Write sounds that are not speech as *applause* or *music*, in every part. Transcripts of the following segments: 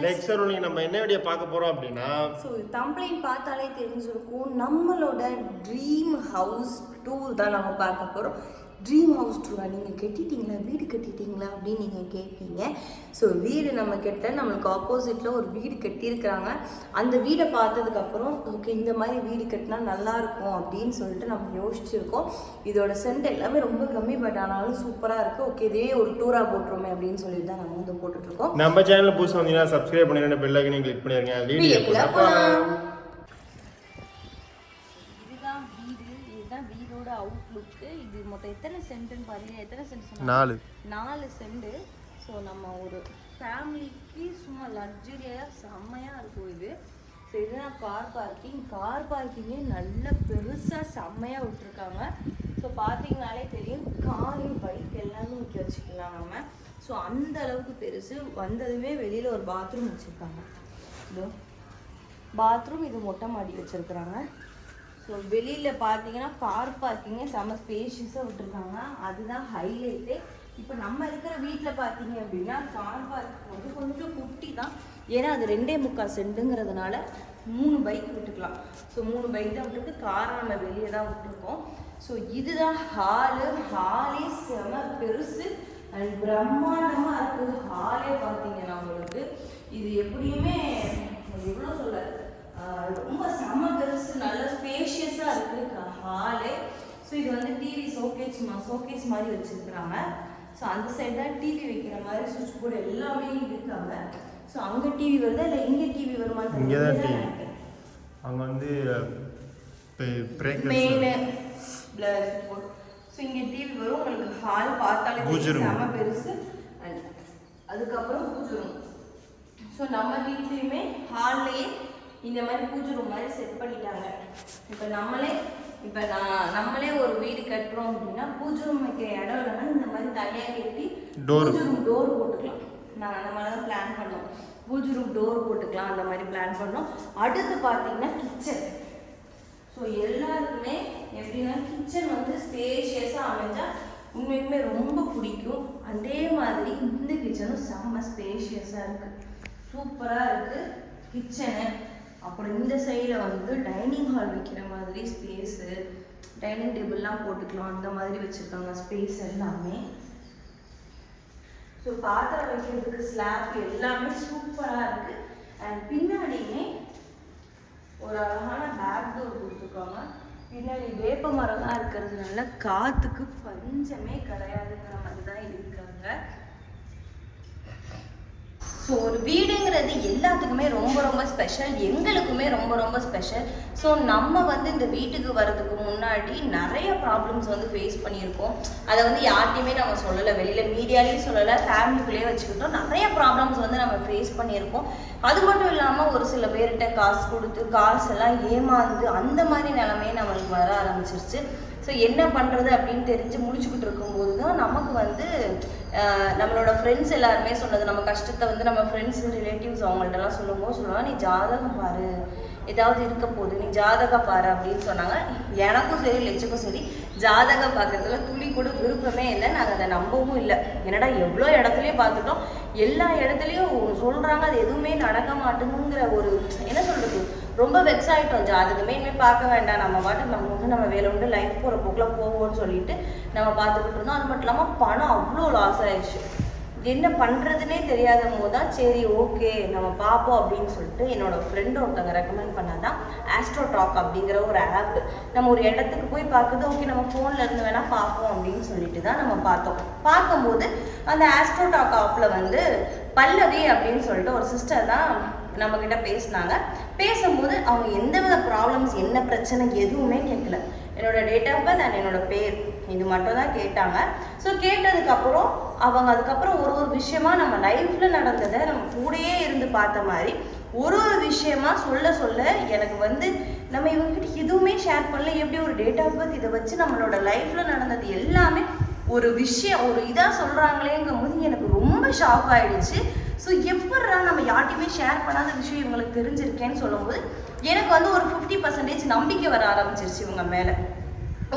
Next நம்ம என்ன video பார்க்க போறோம் அப்படின்னா சோ தம்ப்ளைன் பார்த்தாலே தெரிஞ்சிருக்கும். நம்மளோட ட்ரீம் ஹவுஸ் டூர் தான் நம்ம பார்க்க போறோம். ட்ரீம் ஹவுஸ் டூரா நீங்கள் கட்டிட்டீங்களா? வீடு கட்டிட்டீங்களா? அப்படின்னு நீங்கள் கேட்பீங்க. ஸோ வீடு நம்ம கட்ட நம்மளுக்கு ஆப்போசிட்டில் ஒரு வீடு கட்டியிருக்கிறாங்க. அந்த வீடை பார்த்ததுக்கப்புறம் ஓகே இந்த மாதிரி வீடு கட்டினா நல்லா இருக்கும் அப்படின்னு சொல்லிட்டு நம்ம யோசிச்சிருக்கோம். இதோட சென்ட் எல்லாமே ரொம்ப கம்மி பட் ஆனாலும் சூப்பராக இருக்குது ஓகே இதே ஒரு டூராக போட்டுருமே அப்படின்னு சொல்லிட்டு தான் நம்ம வந்து போட்டுட்ருக்கோம். நம்ம சேனல் புதுசு வந்தீங்கன்னா சப்ஸ்கிரைப் பண்ணிருங்க பெல் ஐக்கனையும் கிளிக் பண்ணிருங்க. வீடியோ சென்ட்னு பாருங்க எத்தனை சென்ட் நாலு. நாலு சென்ட். ஸோ நம்ம ஒரு ஃபேமிலிக்கு சும்மா லக்ஸுரியாக செம்மையாக இருக்கும் இது. ஸோ இதுதான் கார் பார்க்கிங் கார் பார்க்கிங்கே நல்ல பெருசாக செம்மையாக விட்டுருக்காங்க. ஸோ பார்த்தீங்கனாலே தெரியும் காரு பைக் எல்லாமே நிற்க வச்சுக்கலாம் நம்ம. ஸோ அந்த அளவுக்கு பெருசு. வந்ததுமே வெளியில் ஒரு பாத்ரூம் வச்சுருக்காங்க. இதோ பாத்ரூம் இது மொட்டை மாடி வச்சுருக்குறாங்க. ஸோ வெளியில் பார்த்தீங்கன்னா கார் பார்க்கிங்கே செம ஸ்பேஷியஸாக விட்டுருக்காங்க. அதுதான் ஹைலைட்டே இப்போ நம்ம இருக்கிற வீட்டில் பார்த்தீங்க அப்படின்னா கார் பார்க்கிங் வந்து கொஞ்சம் குட்டி தான். ஏன்னா அது ரெண்டே முக்கால் செண்டுங்கிறதுனால மூணு பைக் விட்டுக்கலாம். ஸோ மூணு பைக் தான் விட்டுட்டு காரை நம்ம வெளியே தான் விட்டுருக்கோம். ஸோ இதுதான் ஹாலு ஹாலே செம பெருசு. அண்ட் பிரம்மாண்டமாக இருக்குது. ஹாலே பார்த்தீங்கன்னா உங்களுக்கு இது எப்படியுமே எவ்வளோ சொல்ல ரொம்ப செம பெருசு நல்ல ஸ்பேஷியஸாக இருக்குது ஹாலே ஸோ இது வந்து டிவி ஷோகேஸ் ஷோகேஸ் மாதிரி வச்சுருக்குறாங்க. ஸோ அந்த சைடு தான் டிவி வைக்கிற மாதிரி சுவிட்ச் போர்டு எல்லாமே இருக்காங்க. ஸோ அங்கே டிவி வருதா இல்லை இங்கே டிவி வருமான்னு இங்கே தான். டிவி அங்க வந்து மெயின் ஸோ இங்கே டிவி வரும். உங்களுக்கு ஹால் பார்த்தாலே. செம பெருசு. And அதுக்கப்புறம் பூஜை ரூம் ஸோ நம்ம வீட்லேயுமே ஹால்லையே இந்த மாதிரி பூஜை ரூம் மாதிரி செட் பண்ணிட்டாங்க. இப்போ நம்மளே இப்போ நான் நம்மளே ஒரு வீடு கட்டுறோம் அப்படின்னா பூஜை ரூம் வைக்க இடம் இல்லைன்னா இந்த மாதிரி தனியாக கட்டி. பூஜை ரூம் டோர் போட்டுக்கலாம். நாங்கள் அந்த மாதிரி தான் பிளான் பண்ணோம். பூஜை ரூம் டோர் போட்டுக்கலாம் அந்த மாதிரி பிளான் பண்ணோம். அடுத்து பார்த்தீங்கன்னா கிச்சன் ஸோ எல்லாருக்குமே எப்படின்னா கிச்சன் வந்து ஸ்பேஷியஸாக அமைஞ்சா உண்மைக்குமே ரொம்ப பிடிக்கும். அதே மாதிரி இந்த கிச்சனும் செம்ம ஸ்பேஷியஸாக இருக்குது சூப்பராக இருக்குது கிச்சனு அப்புறம் இந்த சைடில் வந்து டைனிங் ஹால் வைக்கிற மாதிரி ஸ்பேஸு டைனிங் டேபிள்லாம் போட்டுக்கலாம். அந்த மாதிரி வச்சுருக்காங்க ஸ்பேஸ் எல்லாமே. ஸோ பாத்திரம் வைக்கிறதுக்கு ஸ்லாப் எல்லாமே சூப்பராக இருக்குது அண்ட் பின்னாடியுமே ஒரு அழகான பேக் டோர் கொடுத்துருக்காங்க. பின்னாடி வேப்ப மரம்லாம் இருக்கிறதுனால காற்றுக்கு பஞ்சமே கிடையாதுங்கிற மாதிரி தான் இருக்காங்க. ஸோ ஒரு வீடுங்கிறது எல்லாத்துக்குமே ரொம்ப ரொம்ப ஸ்பெஷல் எங்களுக்குமே ரொம்ப ரொம்ப ஸ்பெஷல் ஸோ நம்ம வந்து இந்த வீட்டுக்கு வர்றதுக்கு முன்னாடி நிறைய ப்ராப்ளம்ஸ் வந்து ஃபேஸ் பண்ணியிருக்கோம். அதை வந்து யார்ட்டையுமே நம்ம சொல்லலை. வெளியில் மீடியாலேயும் சொல்லலை. ஃபேமிலிக்குள்ளேயே வச்சுக்கிட்டோம். நிறைய ப்ராப்ளம்ஸ் வந்து நம்ம ஃபேஸ் பண்ணியிருக்கோம். அது மட்டும் இல்லாமல் ஒரு சில பேர்கிட்ட காசு கொடுத்து காசு எல்லாம் ஏமாந்து அந்த மாதிரி நிலமையே நம்மளுக்கு வர ஆரம்பிச்சிருச்சு. ஸோ என்ன பண்ணுறது அப்படின்னு தெரிஞ்சு முடிச்சுக்கிட்டு இருக்கும்போது தான் நமக்கு வந்து நம்மளோட ஃப்ரெண்ட்ஸ் எல்லாருமே சொன்னது நம்ம கஷ்டத்தை வந்து நம்ம ஃப்ரெண்ட்ஸ் ரிலேட்டிவ்ஸ் அவங்கள்ட்டலாம் சொல்லும்போது சொல்லுவாங்க நீ ஜாதகம் பாரு. ஏதாவது இருக்க போகுது நீ ஜாதகம் பாரு அப்படின்னு சொன்னாங்க. எனக்கும் சரி லட்சுக்கும் சரி ஜாதகம் பார்க்குறதுல துளி கூட விருப்பமே இல்லை. நாங்கள் அதை நம்பவும் இல்லை. என்னடா எவ்வளோ இடத்துலையும் பார்த்துட்டோம். எல்லா இடத்துலையும் சொல்கிறாங்க அது எதுவுமே நடக்க மாட்டேங்குங்கிற ஒரு என்ன சொல்கிறது ரொம்ப வெக்ஸ் ஆகிட்டோம் ஜாதகமே இனிமேல் பார்க்க வேண்டாம். நம்ம பாட்டு நம்ம வந்து நம்ம வேலை உண்டு லைஃப் போகிற போக்கில் போவோம்னு சொல்லிட்டு நம்ம பார்த்துக்கிட்டு இருந்தோம். அது மட்டும் இல்லாமல் பணம் அவ்வளோ லாஸ் ஆயிடுச்சு. என்ன பண்ணுறதுனே தெரியாத போது தான் சரி ஓகே நம்ம பார்ப்போம் அப்படின்னு சொல்லிட்டு என்னோடய ஃப்ரெண்டு ஒருத்தவங்க ரெக்கமெண்ட் பண்ணாதான் ஆஸ்ட்ரோ டாக் அப்படிங்கிற ஒரு ஆப் நம்ம ஒரு இடத்துக்கு போய் பார்க்குது ஓகே நம்ம ஃபோனில் இருந்து வேணால் பார்ப்போம் அப்படின்னு சொல்லிட்டு தான் நம்ம பார்த்தோம். பார்க்கும்போது அந்த ஆஸ்ட்ரோ டாக் ஆப்பில் வந்து பல்லவி அப்படின்னு சொல்லிட்டு ஒரு சிஸ்டர் தான் நம்மக்கிட்ட பேசினாங்க. பேசும்போது அவங்க எந்த வித ப்ராப்ளம்ஸ் என்ன பிரச்சனை எதுவுமே கேட்கல என்னோட டேட் ஆஃப் பர்த் அண்ட் என்னோட பேர் இது மட்டும் தான் கேட்டாங்க. ஸோ கேட்டதுக்கப்புறம் அவங்க அதுக்கப்புறம் ஒரு ஒரு விஷயமா நம்ம லைஃப்பில் நடந்ததை நம்ம கூடயே இருந்து பார்த்த மாதிரி ஒரு ஒரு விஷயமா சொல்ல சொல்ல எனக்கு வந்து நம்ம இவங்ககிட்ட எதுவுமே ஷேர் பண்ணல. எப்படி ஒரு டேட் ஆஃப் பர்த் இதை வச்சு நம்மளோட லைஃப்பில் நடந்தது எல்லாமே ஒரு விஷயம் ஒரு இதாக சொல்கிறாங்களேங்கும் போது எனக்கு ரொம்ப ஷாக் ஆகிடுச்சு ஸோ எப்படா நம்ம யார்ட்டையுமே ஷேர் பண்ணாத விஷயம் இவங்களுக்கு தெரிஞ்சிருக்கேன்னு சொல்லும்போது எனக்கு வந்து ஒரு ஃபிஃப்டி பர்சன்டேஜ் நம்பிக்கை வர ஆரம்பிச்சிருச்சு இவங்க மேலே.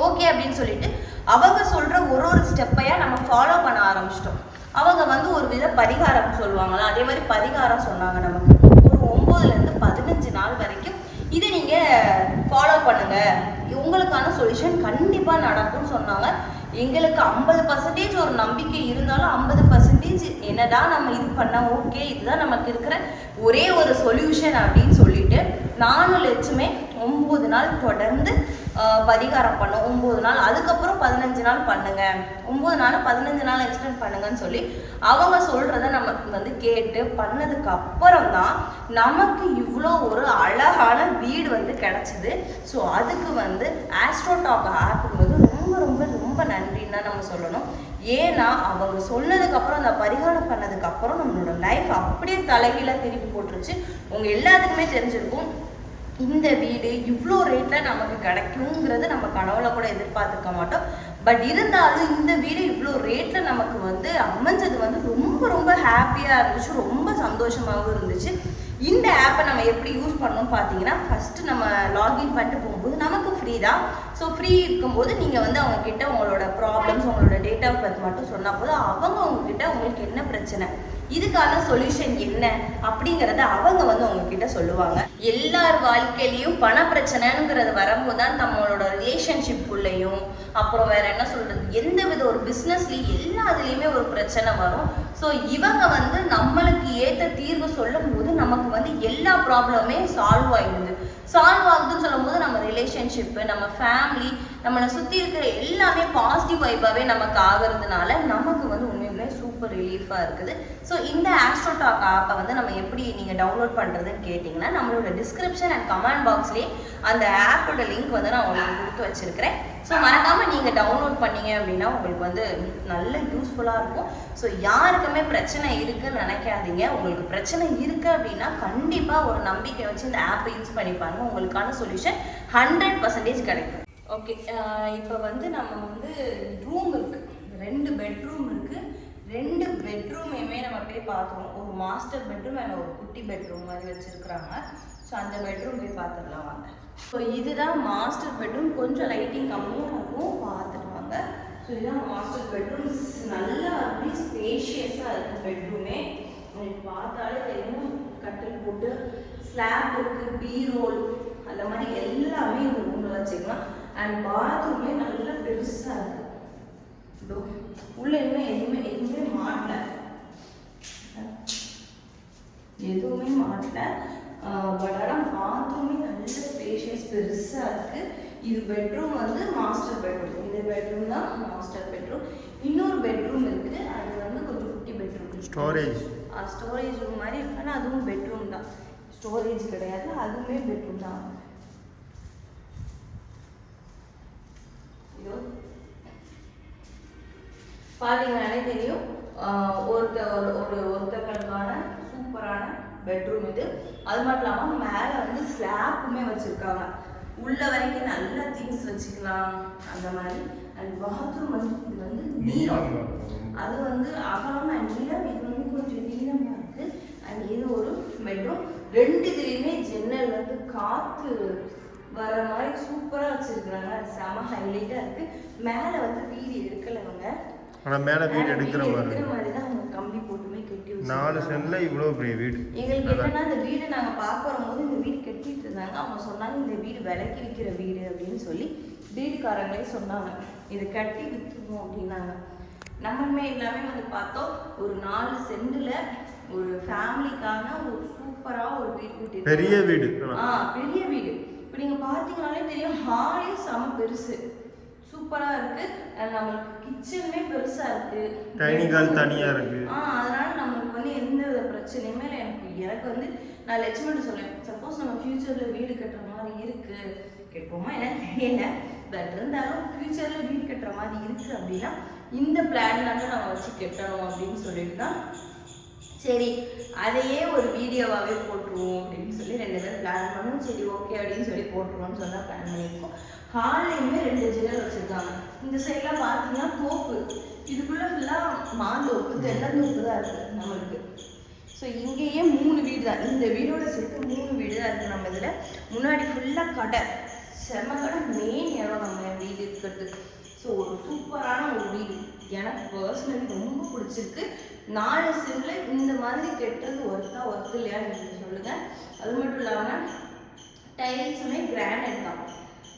ஓகே அப்படின்னு சொல்லிட்டு அவங்க சொல்கிற ஒரு ஒரு ஸ்டெப்பையாக நம்ம ஃபாலோ பண்ண ஆரம்பிச்சிட்டோம். அவங்க வந்து ஒரு வித பரிகாரம் சொல்லுவாங்களா? அதே மாதிரி பரிகாரம் சொன்னாங்க நமக்கு. ஒரு ஒம்போதுலேருந்து பதினஞ்சு நாள் வரைக்கும் இதை நீங்கள் ஃபாலோ பண்ணுங்கள் உங்களுக்கான சொல்யூஷன் கண்டிப்பாக நடக்கும்னு சொன்னாங்க. எங்களுக்கு ஐம்பது பர்சன்டேஜ் ஒரு நம்பிக்கை இருந்தாலும் ஐம்பது பர்சன்டேஜ் என்னதான் நம்ம இது பண்ணால் ஓகே இதுதான் நமக்கு இருக்கிற ஒரே ஒரு சொல்யூஷன் அப்படின்னு சொல்லிட்டு நாலு லட்சமே ஒம்பது நாள் தொடர்ந்து பரிகாரம் பண்ணோம். ஒம்பது நாள். அதுக்கப்புறம் பதினஞ்சு நாள் பண்ணுங்க. ஒம்பது நாள் பதினஞ்சு நாள் எக்ஸ்டெண்ட் பண்ணுங்கன்னு சொல்லி அவங்க சொல்கிறத நம்ம வந்து கேட்டு பண்ணதுக்கு அப்புறம் தான் நமக்கு இவ்வளோ ஒரு அழகான வீடு வந்து கிடச்சிது. ஸோ அதுக்கு வந்து ஆஸ்ட்ரோடாக் ஆப் வந்து ரொம்ப நன்றின்னு தான் நம்ம சொல்லணும். ஏன்னா அவங்க சொன்னதுக்கப்புறம் அந்த பரிகாரம் பண்ணதுக்கப்புறம் நம்மளோட லைஃப் அப்படியே தலைகீழாக திருப்பி போட்டுருச்சு. உங்கள் எல்லாத்துக்குமே தெரிஞ்சிருக்கும். இந்த வீடு இவ்வளோ ரேட்டில் நமக்கு கிடைக்குங்கிறது நம்ம கனவுல கூட எதிர்பார்த்துருக்க மாட்டோம். பட் இருந்தாலும் இந்த வீடு இவ்வளோ ரேட்டில் நமக்கு வந்து அமைஞ்சது வந்து ரொம்ப ரொம்ப ஹாப்பியாக இருந்துச்சு. ரொம்ப சந்தோஷமாகவும் இருந்துச்சு. இந்த ஆப்பை நம்ம எப்படி யூஸ் பண்ணணும் பார்த்தீங்கன்னா ஃபஸ்ட்டு நம்ம லாகின் பண்ணிட்டு போகும்போது நமக்கு ஃப்ரீ தான். ஸோ ஃப்ரீ இருக்கும்போது நீங்கள் வந்து அவங்க கிட்ட உங்களோட ப்ராப்ளம்ஸ் உங்களோட டேட் ஆஃப் பர்த் மட்டும் சொன்னால் போதும் அவங்க உங்ககிட்ட உங்களுக்கு என்ன பிரச்சனை இதுக்கான சொல்யூஷன் என்ன அப்படிங்கிறத அவங்க வந்து உங்ககிட்ட சொல்லுவாங்க. எல்லார் வாழ்க்கையிலையும் பண பிரச்சனைங்கிறது வரும்போது தான் நம்மளோட ரிலேஷன்ஷிப்புக்குள்ளேயும் அப்புறம் வேற என்ன சொல்றது எந்த வித ஒரு பிஸ்னஸ்லையும் எல்லா இதுலேயுமே ஒரு பிரச்சனை வரும். ஸோ இவங்க வந்து நம்மளுக்கு ஏற்ற தீர்வு சொல்லும் போது நமக்கு வந்து எல்லா ப்ராப்ளமே சால்வ் ஆகிடுது சால்வ் ஆகுதுன்னு சொல்லும்போது நம்ம ரிலேஷன்ஷிப்பு நம்ம ஃபேமிலி நம்மளை சுற்றி இருக்கிற எல்லாமே பாசிட்டிவ் வைப்பாகவே நமக்கு ஆகிறதுனால நமக்கு வந்து உண்மை சூப்பர் ரிலீஃபாக இருக்குது. ஸோ இந்த ஆஸ்ட்ரோடாக் ஆப்பை வந்து நம்ம எப்படி நீங்கள் டவுன்லோட் பண்ணுறதுன்னு கேட்டிங்கன்னா நம்மளோட டிஸ்கிரிப்ஷன் அண்ட் கமெண்ட் பாக்ஸ்லேயே அந்த ஆப்போட லிங்க் வந்து நான் உங்களுக்கு கொடுத்து வச்சுருக்கிறேன். ஸோ மறக்காமல் நீங்கள் டவுன்லோட் பண்ணீங்க அப்படின்னா உங்களுக்கு வந்து நல்ல யூஸ்ஃபுல்லாக இருக்கும். ஸோ யாருக்குமே பிரச்சனை இருக்குன்னு நினைக்காதீங்க. உங்களுக்கு பிரச்சனை இருக்குது அப்படின்னா கண்டிப்பாக ஒரு நம்பிக்கை வச்சு இந்த ஆப்பை யூஸ் பண்ணி பாருங்க. உங்களுக்கான சொல்யூஷன் ஹண்ட்ரட் பர்சன்டேஜ் கிடைக்கும். ஓகே இப்போ வந்து நம்ம வந்து ரூம் இருக்குது ரெண்டு பெட்ரூம் ரெண்டு பெட்ரூமையுமே நம்ம போய் பார்த்துருவோம் ஒரு மாஸ்டர் பெட்ரூம் அண்ட் ஒரு குட்டி பெட்ரூம் மாதிரி வச்சுருக்குறாங்க. ஸோ அந்த பெட்ரூம் போய் பார்த்துடலாம் வாங்க. ஸோ இதுதான் மாஸ்டர் பெட்ரூம் கொஞ்சம் லைட்டிங் கம்மியாக இருக்கும். பார்த்துட்டு வாங்க. ஸோ இதுதான் மாஸ்டர் பெட்ரூம் நல்லா அப்படி ஸ்பேஷியஸாக இருக்கும் பெட்ரூமே உங்களுக்கு பார்த்தாலே தெரியும்? கட்டில் போட்டு ஸ்லாப் இருக்குது பீரோல் அந்த மாதிரி எல்லாமே இந்த ரூமில் வச்சுக்கலாம். அண்ட் பாத்ரூமே நல்லா பெருசாக இருக்குது இதோ உள்ள எதுவுமே எதுவுமே எதுவுமே மாட்டல. எதுவுமே மாட்டல. பட் ஆனால் பாத்ரூமே நல்ல ஸ்பேஷியஸ் பெருசாக இருக்கு. இது பெட்ரூம் வந்து மாஸ்டர் பெட்ரூம் இந்த பெட்ரூம் தான் மாஸ்டர் பெட்ரூம் இன்னொரு பெட்ரூம் இருக்கு. அது வந்து கொஞ்சம் குட்டி பெட்ரூம் Storage. ஸ்டோரேஜ் ரூம் மாதிரி இருக்கு. ஆனால் அதுவும் பெட்ரூம் தான். ஸ்டோரேஜ் கிடையாது. அதுவுமே பெட்ரூம் தான். பார்த்தீங்கன்னாலே தெரியும் ஆஹ் ஒருத்த ஒரு ஒரு ஒருத்தர்களுக்கான சூப்பரான பெட்ரூம் இது. அது மட்டும் இல்லாமல் மேலே வந்து ஸ்லாப்புமே வச்சுருக்காங்க. உள்ள வரைக்கும் நல்ல திங்ஸ் வச்சுக்கலாம் அந்த மாதிரி. அண்ட் பாத்ரூம் வந்து இது வந்து நீளம் அது வந்து அகலம் அண்ட் நீளம் இது வந்து கொஞ்சம் நீளமாக இருக்குது அண்ட் இது ஒரு பெட்ரூம் ரெண்டு இதுலேயுமே ஜன்னல் வந்து காற்று வர மாதிரி சூப்பராக வச்சுருக்குறாங்க. செம ஹைலைட்டாக இருக்குது மேலே வந்து வீடு எடுக்கலை அவங்க ஆனால் மேலே வீடு எடுக்கிற மாதிரி. கம்பி போட்டுமே கட்டி நாலு. சென்டில் இவ்வளோ பெரிய வீடு. எங்களுக்கு. என்னன்னா இந்த வீடு நாங்க பார்க்க வரும்போது இந்த வீடு கட்டிட்டு இருந்தாங்க. அவங்க சொன்னாங்க இந்த வீடு விலைக்கு விற்கிற வீடு அப்படின்னு சொல்லி வீடுக்காரங்களே சொன்னாங்க. இது கட்டி விற்றுருவோம் அப்படின்னாங்க. நம்மளுமே எல்லாமே வந்து பார்த்தோம் ஒரு நாலு சென்டில் ஒரு ஃபேமிலிக்கான ஒரு சூப்பரா ஒரு வீடு கட்டி பெரிய வீடு. ஆ பெரிய வீடு. இப்போ நீங்க பார்த்தீங்கனாலே தெரியும் ஹாலே செம பெருசு. சூப்பரா இருக்கு. நம்மளுக்கு கிச்சனுமே பெருசா இருக்கு. Dining hall தனியா இருக்கு. ஆ அதனால நம்மளுக்கு வந்து எந்த வித பிரச்சனையுமே இல்லை. எனக்கு எனக்கு வந்து நான் லட்சுமணன் சொல்லேன் சப்போஸ் நம்ம ஃபியூச்சர்ல வீடு கட்டுற மாதிரி இருக்கு. கேட்போமா? எனக்கு தெரியல. பட் இருந்தாலும் ஃபியூச்சர்ல வீடு கட்டுற மாதிரி இருக்கு அப்படின்னா இந்த பிளான் தாங்க நம்ம வச்சு கட்டணும் அப்படின்னு சொல்லிட்டு தான் சரி அதையே ஒரு வீடியோவாகவே போட்டுருவோம் அப்படின்னு சொல்லி ரெண்டு பேரும் பிளான் பண்ணோம். சரி ஓகே அப்படின்னு சொல்லி போட்டுருவோம்னு சொல்லி பிளான் பண்ணியிருக்கோம். ஹால்லையுமே ரெண்டு ஜன்னல் வச்சுருக்காங்க. இந்த சைட்லாம் பார்த்தீங்கன்னா தோப்பு. இதுக்குள்ளே ஃபுல்லாக மாந்தோப்பு தென்னந்தோப்பு தான் இருக்குது நம்மளுக்கு. ஸோ இங்கேயே மூணு வீடு தான் இந்த வீடோட சேர்த்து மூணு வீடு தான் இருக்குது நம்ம இதில். முன்னாடி ஃபுல்லாக கடை. செம கடை மெயின் இடம் நம்ம வீடு இருக்கிறது ஸோ ஒரு சூப்பரான ஒரு வீடு. எனக்கு பர்சனலி ரொம்ப பிடிச்சிருக்கு. நாலு சிம்மில் இந்த மாதிரி கெட்டது ஒர்த்தா ஒர்த்து இல்லையான்னு நீங்க சொல்லுங்க. அது மட்டும் இல்லாமல் டைல்ஸுமே கிரானைட் தான்.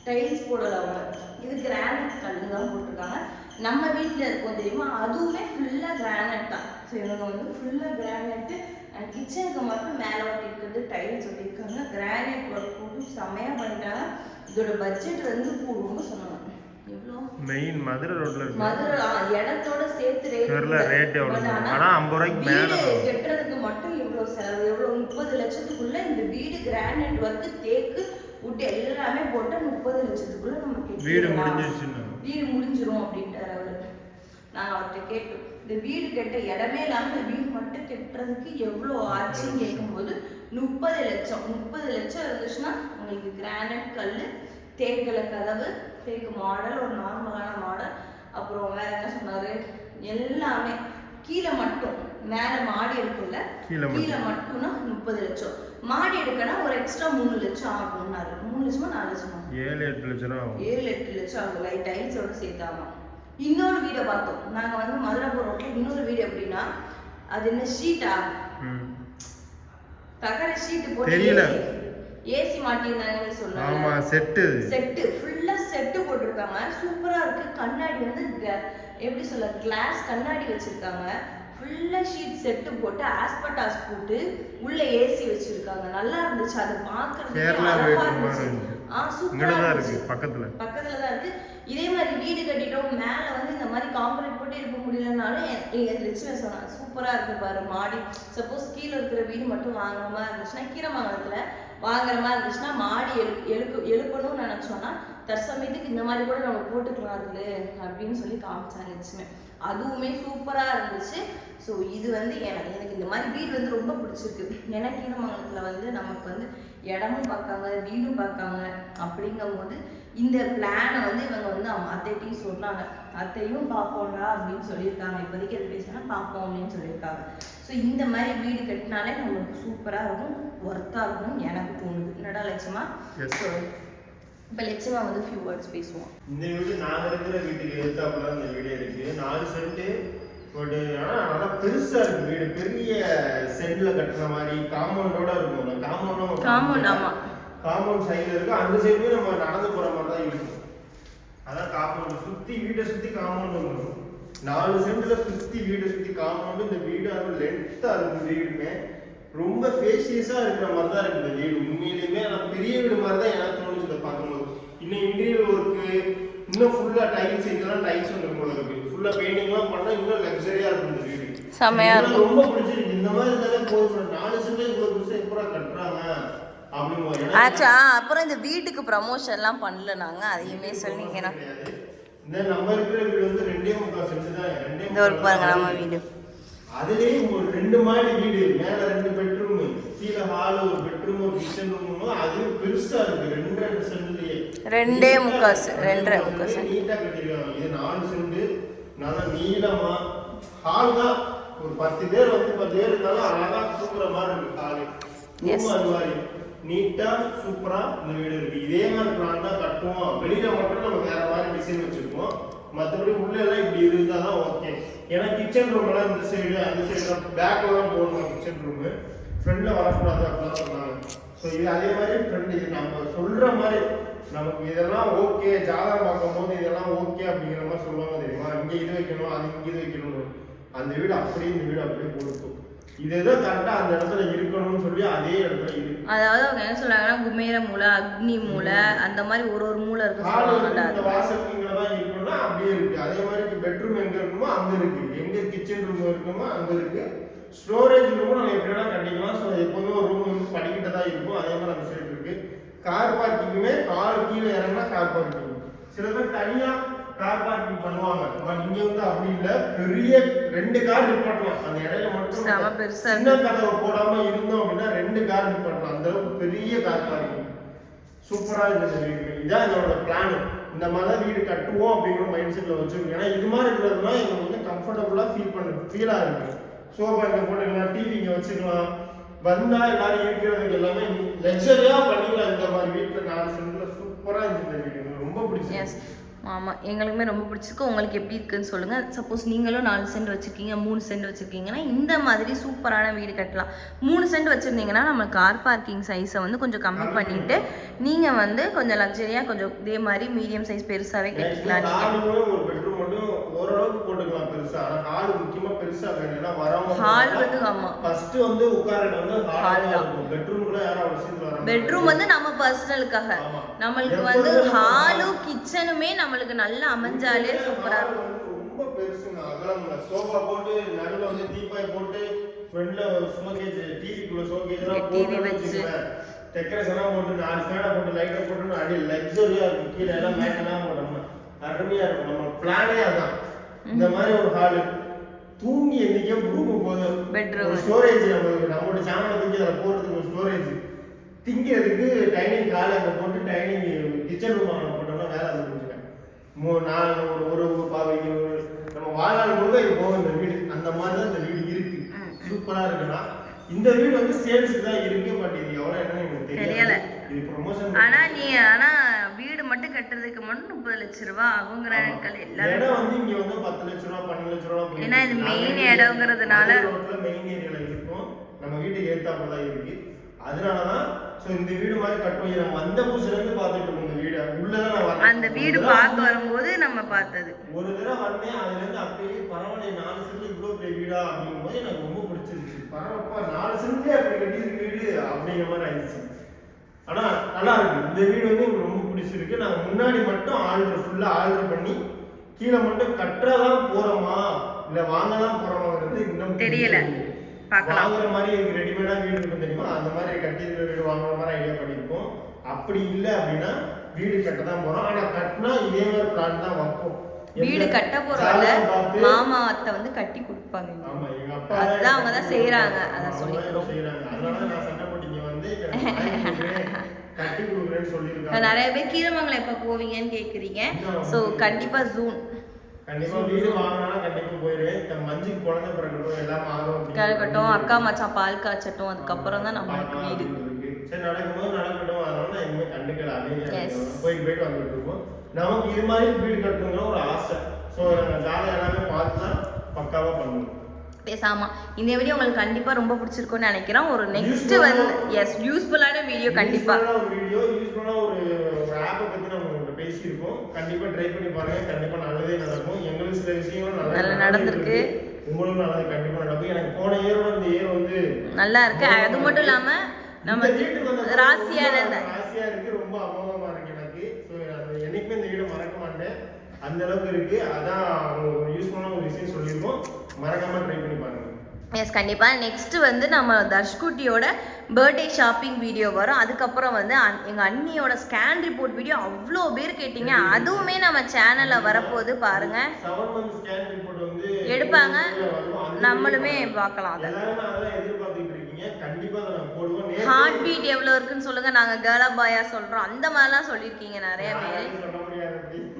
டைல்ஸ் போடல அவங்க இது கிரானைட் கல் தான் போட்டிருக்காங்க. நம்ம வீட்டில் இருக்கோம் தெரியுமா? அதுவுமே ஃபுல்லாக கிரானைட் தான். ஸோ இவங்க வந்து ஃபுல்லாக கிரானைட்டு அண்ட் கிச்சனுக்கு மட்டும் மேலே ஒட்டிருக்கிறது டைல்ஸ் ஒட்டியிருக்காங்க. கிரானைட் ஒர்க் போட்டு செம்மையாக பண்ணிட்டாங்க. இதோட பட்ஜெட் வந்து இப்போ ரொம்ப சொன்னாங்க மெயின் மதுரை ரோட்ல இருக்கு. மதுரை இடத்தோட சேர்த்து ரேட் தெரியல rate எவ்வளவு. ஆனா 50 ரூபாய்க்கு மேல. கட்டுறதுக்கு மட்டும் இவ்வளவு செலவு எவ்வளவு முப்பது லட்சத்துக்குள்ள இந்த வீடு கிரானைட் ஒர்க்கு தேக்கு உட்டு எல்லாமே போட்டா முப்பது லட்சத்துக்குள்ள நம்ம கட்டிடலாம். வீடு முடிஞ்சிருச்சுன்னு. வீடு முடிஞ்சிரும் அப்படின்ட்டாரு அவரு. நான் அவர்கிட்ட கேட்டோம் இந்த வீடு கட்ட இடமே இல்லாம இந்த வீடு மட்டும் கட்டுறதுக்கு எவ்வளோ ஆச்சுன்னு கேட்கும்போது முப்பது லட்சம். முப்பது லட்சம் இருந்துச்சுன்னா உங்களுக்கு கிரானைட் கல் தேக்கில் கதவு தேக்கு மாடல் ஒரு நார்மலான மாடல் அப்புறம் வேற என்ன சொன்னாரு? எல்லாமே கீழே மட்டும் மேலே மாடி இருக்குல்ல? கீழே மட்டும். கீழே மட்டும்னா முப்பது லட்சம். மாடி எடுக்கனா ஒரு எக்ஸ்ட்ரா மூணு லட்சம் ஆகும்னாரு மூணு லட்சமா நாலு லட்சமா? ஏழு எட்டு லட்சம் ஆகும். ஏழு எட்டு லட்சம் ஆகும். லைட் டைல்ஸோட சேர்த்தாமா? இன்னொரு வீடை பார்த்தோம். நாங்க வந்து மதுரைபுரம் ரோட்ல இன்னொரு வீடு எப்படின்னா அது என்ன ஷீட்டா. தகர ஷீட் போட்டு தெரியல. ஏசி மாட்டியிருந்தாங்கன்னு சொன்னாங்க. ஆமா செட்டு. செட்டு ஃபுல்லா செட்டு போட்டிருக்காங்க. சூப்பரா இருக்கு. கண்ணாடி வந்து எப்படி சொல்ல கிளாஸ் கண்ணாடி வச்சிருக்காங்க. ஃபுல்லா ஷீட் செட்டு போட்டு ஆஸ்பட்டாஸ் போட்டு உள்ள ஏசி வச்சிருக்காங்க. நல்லா இருந்துச்சு. அதை இருந்துச்சு. ஆ சூப்பரா இருக்கு பக்கத்துல. பக்கத்துல தான் இருக்கு. இதே மாதிரி வீடு கட்டிட்டோம். மேல வந்து இந்த மாதிரி காங்கிரீட் போட்டு இருக்க முடியலனாலும் லட்சுமி சொன்னாங்க சூப்பரா இருக்கு பாரு மாடி. சப்போஸ் கீழே இருக்கிற வீடு மட்டும் வாங்குற மாதிரி இருந்துச்சுன்னா கீரமங்கலத்துல வாங்குற மாதிரி இருந்துச்சுன்னா மாடி எழு எழுப்பு எழுப்பணும்னு நினச்சோன்னா தற்சமயத்துக்கு இந்த மாதிரி கூட நம்ம போட்டுக்கலாம் இருந்து அப்படின்னு சொல்லி காமிச்சாங்க அதுவுமே சூப்பராக இருந்துச்சு. ஸோ இது வந்து எனக்கு எனக்கு இந்த மாதிரி வீடு வந்து ரொம்ப பிடிச்சிருக்கு. ஏன்னா கீரமங்கலத்துல வந்து நமக்கு வந்து இடமும் பார்க்காங்க வீடும் பார்க்காங்க அப்படிங்கும்போது இந்த பிளானை வந்து இவங்க வந்து அவங்க அத்தைட்டையும் சொன்னாங்க. அத்தையும் பார்ப்போம்டா அப்படின்னு சொல்லியிருக்காங்க. இப்போதைக்கு அது பேசினா பார்ப்போம் அப்படின்னு சொல்லியிருக்காங்க. ஸோ இந்த மாதிரி வீடு கட்டினாலே நம்மளுக்கு சூப்பராக இருக்கும் ஒர்த்தாக இருக்கும் எனக்கு தோணுது. என்னடா லட்சமா. ஸோ இப்போ லட்சமா வந்து ஃபியூ வேர்ட்ஸ் பேசுவோம். இந்த வீடு நாங்க இருக்கிற வீட்டுக்கு எதிர்த்தாப்புல இந்த வீடு இருக்கு. நாலு சென்ட் பட் ஆனா நல்லா பெருசா இருக்கு வீடு. பெரிய சென்ட்ல கட்டின மாதிரி காம்பவுண்டோட இருக்கும். காம்பவுண்ட் Compound, ஆமா. காம்பவுண்ட் சைடுல இருக்கு அந்த சைடுமே நம்ம நடந்து போற மாதிரி தான் இருக்கும் அதான் காம்பவுண்ட் சுத்தி வீட்டை சுத்தி காம்பவுண்ட் வந்துடும் நாலு சென்ட்ல சுத்தி வீட்டை சுத்தி காம்பவுண்ட் இந்த வீடு அது லென்த்தா இருக்கு வீடுமே. ரொம்ப ஃபேஷியஸா இருக்கிற மாதிரி தான் இருக்கு இந்த வீடு. உண்மையிலுமே ஆனா பெரிய வீடு மாதிரி தான் எனக்கு தோணுச்சு இதை பார்க்கும்போது. இன்னும் இன்டீரியர் ஒர்க்கு இன்னும் ஃபுல்லா டைல்ஸ் இதெல்லாம் டைல்ஸ் வந்து போல இருக்கு. ஃபுல்லா பெயிண்டிங்லாம் பண்ணா இன்னும் லக்ஸரியா இருக்கும் இந்த வீடு. இருக்கும். ரொம்ப பிடிச்சிருக்கு. இந்த மாதிரி இருந்தாலே போதும் நாலு சென்ட்ல இவ்வளவு பெருசா எப்படா கட்டுறாங்க அப்படின்னு ஆச்சா அப்புறம் இந்த வீட்டுக்கு ப்ரமோஷன்லாம் பண்ணல நாங்கள் அதையுமே சொன்னீங்கன்னா. இந்த ஒரு பாருங்க நம்ம. வீடு. அதுலயும் ஒரு ரெண்டு மாடி வீடு மேல ரெண்டு பெட்ரூம் கீழே ஹால் ஒரு பெட்ரூம் ஒரு கிச்சன் ரூம் அதுவும் பெருசா இருக்கு ரெண்டு ரெண்டு சென்ட்லயே. ரெண்டே முக்கால் ரெண்டரை முக்கால் சென்ட். நீட்டா கட்டிருக்காங்க. இது நாலு சென்ட். நல்லா நீளமா. ஹால் தான் ஒரு பத்து பேர் வந்து பத்து பேர் இருந்தாலும் அழகா தூக்குற மாதிரி இருக்கு ஹாலு. அது மாதிரி. நீட்டா சூப்பரா இந்த வீடு இருக்கு. இதே மாதிரி பிளான் தான் கட்டுவோம். வெளியில மட்டும் நம்ம வேற மாதிரி டிசைன் வச்சிருக்கோம் மற்றபடி உள்ள எல்லாம் இப்படி இருந்தா தான் ஓகே ஏன்னா கிச்சன் ரூம் எல்லாம் இந்த சைடு அந்த சைடு பேக்ல தான் போடணும் கிச்சன் ரூம் ஃப்ரண்ட்ல வரக்கூடாது அப்படிலாம் சொன்னாங்க. ஸோ இது அதே மாதிரி ஃப்ரெண்ட் இது நம்ம சொல்ற மாதிரி நமக்கு இதெல்லாம் ஓகே ஜாதகம் பார்க்கும்போது இதெல்லாம் ஓகே அப்படிங்கிற மாதிரி சொல்லுவாங்க தெரியுமா? இங்கே இது வைக்கணும் அது இங்கே இது வைக்கணும் அந்த வீடு அப்படியே இந்த வீடு அப்படியே கொடுக்கும் இது ஏதோ கரெக்டா அந்த இடத்துல இருக்கணும்னு சொல்லி அதே இடத்துல இருக்கு. அதாவது அவங்க என்ன சொல்றாங்கன்னா குமேர மூலை அக்னி மூலை அந்த மாதிரி ஒரு ஒரு மூலை இருக்கு இந்த வாசல் இங்க தான் இருக்கணும்னா அப்படியே இருக்கு. அதே மாதிரி பெட்ரூம் எங்க இருக்குமோ அங்க இருக்கு. எங்க கிச்சன் ரூம் இருக்குமோ அங்க இருக்கு. ஸ்டோரேஜ் ரூம் நம்ம எப்படி வேணா கட்டிக்கலாம் ஸோ எப்போதுமே ஒரு ரூம் வந்து படிக்கிட்டு தான் இருக்கும். அதே மாதிரி அந்த சைடு இருக்கு. கார் பார்க்கிங்குமே கார் கீழே இறங்கினா கார் பார்க்கிங் சில பேர் தனியா கார் பார்க்கிங் பண்ணுவாங்க. பட் இங்க வந்து அப்படி இல்ல. பெரிய ரெண்டு கார் நிப்பாட்டலாம். அந்த இடையில மட்டும் சின்ன கதவை போடாம இருந்தோம் அப்படின்னா ரெண்டு கார் நிப்பாட்டலாம். அந்த அளவுக்கு பெரிய கார் பார்க்கிங் சூப்பரா இருந்தது வீடு. இதான் என்னோட பிளான் இந்த மாதிரி தான் வீடு கட்டுவோம் அப்படிங்கிற மைண்ட் செட்ல வச்சிருக்கோம். ஏன்னா இது மாதிரி இருக்கிறதுனா எங்களுக்கு வந்து கம்ஃபர்டபுளா ஃபீல் பண்ண ஃபீலா இருக்கு. சோஃபா இங்க போட்டுக்கலாம் டிவி இங்க வச்சுக்கலாம். வந்தா எல்லாரும் இருக்கிறதுக்கு எல்லாமே லக்ஸரியா பண்ணிக்கலாம். இந்த மாதிரி வீட்டுல நாலு சென்ட்ல சூப்பரா இருந்துச்சு வீடு. ரொம்ப பிடிச்சிருக்கு ஆமாம் எங்களுக்குமே ரொம்ப பிடிச்சிருக்கு. உங்களுக்கு எப்படி இருக்குன்னு சொல்லுங்கள் சப்போஸ் நீங்களும் நாலு சென்ட் வச்சுருக்கீங்க மூணு சென்ட் வச்சுருக்கீங்கன்னா இந்த மாதிரி சூப்பரான வீடு கட்டலாம். மூணு சென்ட் வச்சுருந்தீங்கன்னா நம்ம கார் பார்க்கிங் சைஸை வந்து கொஞ்சம் கம்மி பண்ணிவிட்டு நீங்கள் வந்து கொஞ்சம் லக்ஸரியாக கொஞ்சம் இதே மாதிரி மீடியம் சைஸ் பெருசாகவே கட்டிக்கலாம். நீங்கள் பெருசா. ஆனா ஹால் முக்கியமா பெருசா வேணும். ஏன்னா வரவங்க ஹால் வந்து ஆமாம் ஃபர்ஸ்ட் வந்து உட்கார இடம் வந்து ஹால் தான். தான். இருக்கும். பெட்ரூம் கூட யாரும் அவ்வளவு சீக்கிரம் வர பெட்ரூம் வந்து நம்ம பர்சனலுக்காக ஆமா. நம்மளுக்கு வந்து ஹாலும் கிச்சனுமே நம்மளுக்கு நல்லா அமைஞ்சாலே சூப்பராக ஹால் இருக்கும். ரொம்ப பெருசுங்க. அகலம்ல சோஃபா போட்டு நடுவுல வந்து டீபாய் போட்டு ஃப்ரண்ட்ல ஷோகேஜ் டிவிக்குள்ள TV போட்டு வச்சு. டெக்கரேஷன் எல்லாம் போட்டு நாலு ஃபேனை போட்டு லைட்டை போட்டு அடி லக்ஸரியா இருக்கும். கீழே எல்லாம் மேட் எல்லாம் போட்டோம்னா அருமையா இருக்கும். நம்ம பிளானே அதான். இந்த மாதிரி ஒரு ஹால் தூங்கி என்னைக்கே ரூம் போதும். ஒரு ஸ்டோரேஜ் நம்ம நம்மளோட சேனலை தூக்கி அதில் போடுறதுக்கு ஒரு ஸ்டோரேஜ் திங்கிறதுக்கு டைனிங் காலை அங்கே போட்டு டைனிங் கிச்சன் ரூம் அங்கே போட்டோம்னா வேலை அது முடிஞ்சுக்கேன் மூ நாலு ஒரு ஒரு பாவைக்கு நம்ம வாழ்நாள் முழுக்க இது போகும் இந்த வீடு. அந்த மாதிரி தான் இந்த வீடு இருக்கு. சூப்பரா இருக்குன்னா இந்த வீடு வந்து சேல்ஸுக்கு தான் இருக்கு பட் இது எவ்வளோ என்னன்னு எனக்கு தெரியல. இது ப்ரொமோஷன் ஆனா நீ ஆனா வீடு மட்டும் கட்டுறதுக்கு மட்டும் முப்பது லட்ச ரூபா ஆகுங்கிறாங்க எல்லாரும் இடம் வந்து இங்க வந்து பத்து லட்ச ரூபா பன்னெண்டு லட்ச ரூபா ஏன்னா இது நாங்க இடங்கிறதுனால- ரோட்ல மெயின் ஏரியால இருக்கும். நம்ம வீட்டுக்கு ஏத்தாப்புல தான் இருக்கு. அதனாலதான் சோ இந்த வீடு மாதிரி கட்டுவோம். நம்ம வந்த புதுசுல இருந்து பார்த்துட்டு இருக்கோம். இந்த வீடு. உள்ளதான் நான் வரேன். அந்த வீடு பார்க்க வரும்போது நம்ம பார்த்தது. ஒரு தடவை வந்தேன். அதுல இருந்து அப்படியே பரவாயில்ல நாலு சென்ட் இவ்வளவு பெரிய வீடா அப்படிங்கும் போது எனக்கு ரொம்ப பிடிச்சிருச்சு பரவாயில்ல நாலு சென்ட்லயே அப்படி கட்டியிருக்கு வீடு அப்படிங்கிற மாதிரி ஆயிடுச்சு. ஆனா நல்லா இருக்கு. இந்த வீடு வந்து எனக்கு ரொம்ப பிடிச்சிருக்கு நாங்க முன்னாடி மட்டும் ஆல்டர் ஃபுல்லா ஆல்டர் பண்ணி கீழே மட்டும் கட்டுறதான் போறோமா? இல்ல வாங்கதான் போறோமாங்கிறது இன்னும் தெரியல. வாங்குற மாதிரி இருக்கு ரெடிமேடா வீடு இருக்கும் தெரியுமா? அந்த மாதிரி கட்டி வீடு வாங்குற மாதிரி ஐடியா பண்ணிருக்கோம் அப்படி இல்லை அப்படின்னா வீடு கட்ட தான் போறோம். ஆனா கட்டினா இதே மாதிரி பிளான் தான் வைப்போம். வீடு கட்ட பார்த்து- மாமா அத்தை வந்து கட்டி கொடுப்பாங்க. அதுதான் அவங்க தான் செய்றாங்க. அதான் தான் சொல்லிக்கிறோம். செய்றாங்க. அதனால நான் சண்டை போட்டு இங்க வந்து *laughs* நிறைய பேர் கீரமங்கலம் எப்போ போவீங்கன்னு கேட்குறீங்க ஸோ கண்டிப்பா ஜூன் கலக்கட்டும் அக்கா மச்சான் பால் காய்ச்சட்டும் அதுக்கப்புறம் தான் நம்மளுக்கு வீடு. நமக்கு இது மாதிரி வீடு கட்டணுங்கிற ஒரு ஆசை. ஸோ நாங்கள் ஜாலியாக எல்லாமே பார்த்து தான் பக்காவா பண்ணுவோம். பேசாம. இந்த வீடியோ உங்களுக்கு கண்டிப்பா ரொம்ப பிடிச்சிருக்கும்னு நினைக்கிறோம் ஒரு நெக்ஸ்ட் வந்து எஸ் யூஸ்ஃபுல்லான வீடியோ கண்டிப்பா. யூஸ்ஃபுல்லான ஒரு வீடியோ யூஸ்ஃபுல்லான ஒரு ஆப்பை பத்தி நம்ம பேசியிருக்கோம். கண்டிப்பா ட்ரை பண்ணி பாருங்க. கண்டிப்பா நல்லதே நடக்கும். எங்களுக்கு சில விஷயங்களும் நல்லா நடந்திருக்கு. உங்களுக்கு நல்லது கண்டிப்பா நடக்கும். எனக்கு போன இயரோட இந்த இயர் வந்து நல்லா இருக்கு. அது மட்டும் இல்லாம நம்ம ரொம்ப ராசியா இருக்கு. ரொம்ப அமோகமா இருக்கு எனக்கு. என்னைக்குமே இந்த வீடு மறக்க மாட்டேன். அந்த அளவுக்கு இருக்கு. அதான் யூஸ்ஃபுல்லான ஒரு விஷயம் சொல்லியிருக்கோம். மறக்காம ட்ரை பண்ணி பாருங்க. எஸ் கண்டிப்பா. நெக்ஸ்ட் வந்து நம்ம தர்ஷ்குட்டியோட பர்த்டே ஷாப்பிங் வீடியோ வரும். அதுக்கப்புறம் வந்து அன்- எங்க அண்ணியோட ஸ்கேன் ரிப்போர்ட் வீடியோ அவ்வளோ பேர் கேட்டீங்க. அதுவுமே நம்ம சேனல்ல வரப்போகுது பாருங்க. செவன் மந்த் ஸ்கேன் ரிப்போர்ட் வந்து எடுப்பாங்க. நம்மளுமே பார்க்கலாம் அதை. ஹார்ட் பீட் எவ்வளோ இருக்குன்னு சொல்லுங்க. நாங்க கேர்ளா பாயா சொல்றோம். அந்த மாதிரிலாம் சொல்லியிருக்கீங்க நிறைய பேர்.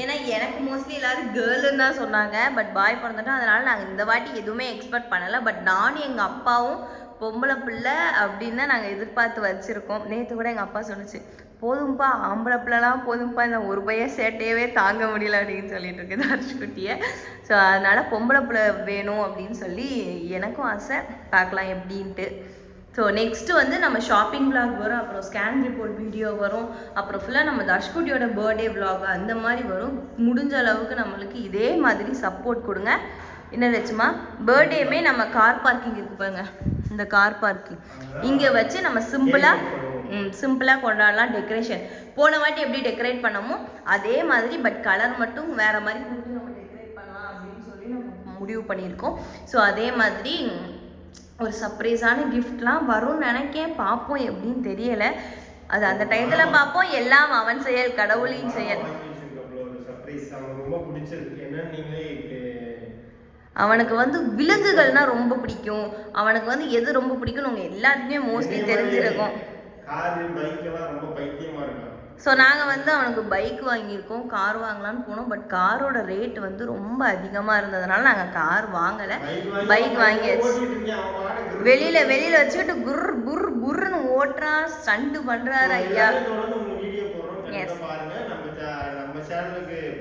ஏன்னா எனக்கு மோஸ்ட்லி எல்லாரும் கேர்ளுன்னு தான் சொன்னாங்க. பட் பாய் பிறந்துட்டோம். அதனால நாங்கள் இந்த வாட்டி எதுவுமே எக்ஸ்பெக்ட் பண்ணலை. பட் நானும் எங்கள் அப்பாவும் பொம்பளை பிள்ளை அப்படின்னு தான் நாங்கள் எதிர்பார்த்து வச்சுருக்கோம். நேற்று கூட எங்கள் அப்பா சொன்னுச்சு போதும்பா ஆம்பளை பிள்ளைலாம் போதும்பா. இந்த ஒரு பையன் சேட்டையவே தாங்க முடியல. அப்படின்னு சொல்லிட்டு இருக்கு தர்ஷ்குட்டியை ஸோ அதனால் பொம்பளை பிள்ளை வேணும் அப்படின்னு சொல்லி எனக்கும் ஆசை. பார்க்கலாம் எப்படின்ட்டு. ஸோ நெக்ஸ்ட்டு வந்து நம்ம ஷாப்பிங் விளாக் வரும் அப்புறம் ஸ்கேன் ரிப்போர்ட் வீடியோ வரும் அப்புறம் ஃபுல்லாக நம்ம தர்ஷ்குட்டியோட பர்த்டே விளாக் அந்த மாதிரி வரும். முடிஞ்ச அளவுக்கு நம்மளுக்கு இதே மாதிரி சப்போர்ட் கொடுங்க. என்ன லட்சுமா? பர்த்டேமே நம்ம கார் பார்க்கிங் இருக்கு பாருங்க. இந்த கார் பார்க்கிங் இங்கே வச்சு நம்ம சிம்பிளாக ம் சிம்பிளாக கொண்டாடலாம் டெக்கரேஷன் போன வாட்டி எப்படி டெக்கரேட் பண்ணமோ அதே மாதிரி பட் கலர் மட்டும் வேறு மாதிரி கொடுத்து நம்ம டெக்கரேட் பண்ணலாம் அப்படின்னு சொல்லி நம்ம முடிவு பண்ணியிருக்கோம். ஸோ அதே மாதிரி ஒரு சர்ப்ரைஸான கிஃப்ட்லாம் வரும்னு நினைக்கேன். பார்ப்போம் எப்படின்னு தெரியலை. அது அந்த டயத்தில் பார்ப்போம். எல்லாம் அவன் செயல் கடவுளின் செயல். அவனுக்கு வந்து விலங்குகள்னா ரொம்ப பிடிக்கும். அவனுக்கு வந்து எது ரொம்ப பிடிக்கும்னு உங்க எல்லாத்துக்குமே மோஸ்ட்லி தெரிஞ்சிருக்கும். காரு ரொம்ப பைத்தியமா இருக்கும். ஸோ நாங்கள் வந்து அவனுக்கு பைக் வாங்கியிருக்கோம் கார் வாங்கலாம்னு போனோம் பட் காரோட ரேட் வந்து ரொம்ப அதிகமாக இருந்ததுனால நாங்கள் கார் வாங்கலை. பைக் வாங்கியாச்சு. வெளியில வெளியில வச்சுக்கிட்டு குர் குர் குர்னு ஓட்டுறான் ஸ்டண்ட் பண்றாரு ஐயா. பேர்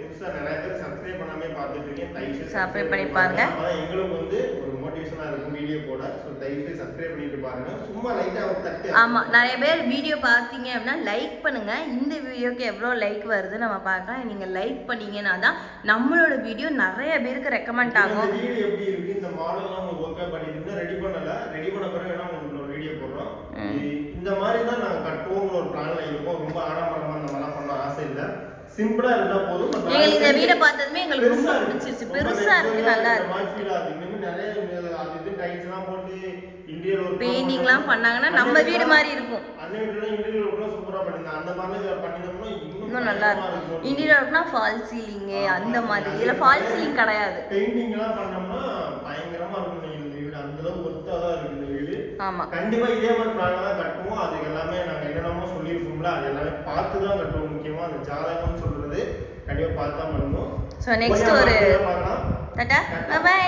சப்ஸ்கிரைப் பண்ணி. பாருங்க. அப்பதான் எங்களுக்கு வந்து ஒரு மோட்டிவேஷனா இருக்கும் வீடியோ போட. ஸோ தயவு செய்து சப்ஸ்கிரைப் பண்ணிட்டு பாருங்க. சும்மா லைட்டா ஒரு தட்டு ஆமா நிறைய பேர் வீடியோ பார்த்தீங்க அப்படின்னா லைக் பண்ணுங்க. இந்த வீடியோக்கு எவ்வளோ லைக் வருது நம்ம பார்க்கலாம். நீங்க லைக் பண்ணீங்கன்னா தான் நம்மளோட வீடியோ நிறைய பேருக்கு ரெக்கமெண்ட் இந்த ஆகும். வீடியோ எப்படி இருக்கு? இந்த மாடல்லாம் உங்களுக்கு ஓகே பண்ணிட்டு ரெடி பண்ணல. ரெடி பண்ண பிறகு வேணா உங்களுக்கு ஒரு வீடியோ போடுறோம். இந்த மாதிரி தான் நாங்க கட்டுவோங்கிற ஒரு பிளான்ல இருக்கோம். ரொம்ப ஆடம்பரமா இந்த மாதிரிலாம் பண்ண ஆசை இல்ல. சிம்பிளா இருந்தா போதும் எங்களுக்கு இந்த வீடை பார்த்ததுமே எங்களுக்கு ரொம்ப. பிடிச்சிருச்சு. பெருசா இருக்கு. நல்லா இருக்கு. நிறைய அது இது tiles எல்லாம் போட்டு work பெயிண்டிங்லாம் பண்ணாங்கன்னா நம்ம வீடு மாதிரி இருக்கும். வீட்டுல interior work எல்லாம் சூப்பரா பண்ணிருந்தாங்க. அந்த மாதிரி இதை பண்ணிருந்தோம்னா இன்னும் நல்லா இருக்கும். இன்டீரியர்னா ஃபால் சீலிங்கு அந்த மாதிரி. இதில் ஃபால் சீலிங் கிடையாது. பெயிண்டிங் எல்லாம் பண்ணோம்னா பயங்கரமா இருக்கும். இந்த வீடு அந்த அளவுக்கு ஒர்த்தா தான் இருக்கு. கண்டிப்பா இதே மாதிரி பிளான் தான் கட்டுவோம். அதுக்கு எல்லாமே நாங்க என்னென்னமோ சொல்லியிருக்கோம்ல அது எல்லாமே பார்த்து தான் கட்டுவோம். முக்கியமா அந்த ஜாதகம்னு சொல்றது கண்டிப்பா பார்த்து தான் பண்ணணும் ஸோ நெக்ஸ்ட் ஒரு டாட்டா பாய்